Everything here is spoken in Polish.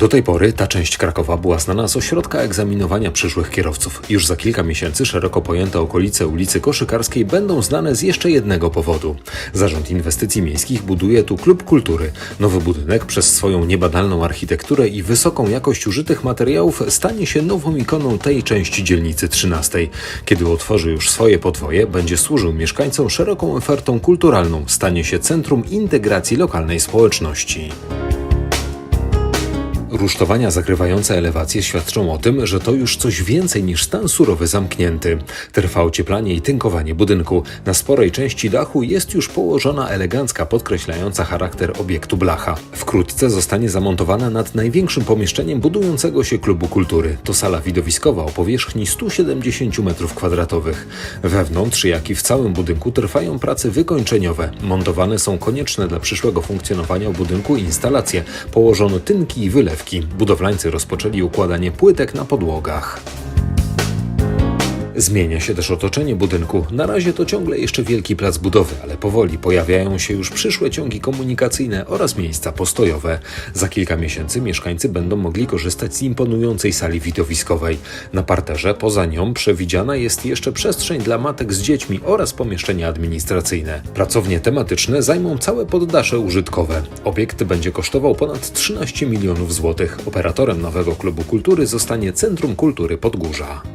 Do tej pory ta część Krakowa była znana z ośrodka egzaminowania przyszłych kierowców. Już za kilka miesięcy szeroko pojęte okolice ulicy Koszykarskiej będą znane z jeszcze jednego powodu. Zarząd Inwestycji Miejskich buduje tu klub kultury. Nowy budynek przez swoją niebadalną architekturę i wysoką jakość użytych materiałów stanie się nową ikoną tej części dzielnicy 13. Kiedy otworzy już swoje podwoje, będzie służył mieszkańcom szeroką ofertą kulturalną, stanie się centrum integracji lokalnej społeczności. Rusztowania zakrywające elewację świadczą o tym, że to już coś więcej niż stan surowy zamknięty. Trwa ocieplanie i tynkowanie budynku. Na sporej części dachu jest już położona elegancka, podkreślająca charakter obiektu blacha. Wkrótce zostanie zamontowana nad największym pomieszczeniem budującego się klubu kultury. To sala widowiskowa o powierzchni 170 m2. Wewnątrz, jak i w całym budynku trwają prace wykończeniowe. Montowane są konieczne dla przyszłego funkcjonowania budynku instalacje. Położono tynki i wylewki. Budowlańcy rozpoczęli układanie płytek na podłogach. Zmienia się też otoczenie budynku. Na razie to ciągle jeszcze wielki plac budowy, ale powoli pojawiają się już przyszłe ciągi komunikacyjne oraz miejsca postojowe. Za kilka miesięcy mieszkańcy będą mogli korzystać z imponującej sali widowiskowej. Na parterze poza nią przewidziana jest jeszcze przestrzeń dla matek z dziećmi oraz pomieszczenia administracyjne. Pracownie tematyczne zajmą całe poddasze użytkowe. Obiekt będzie kosztował ponad 13 milionów złotych. Operatorem nowego klubu kultury zostanie Centrum Kultury Podgórza.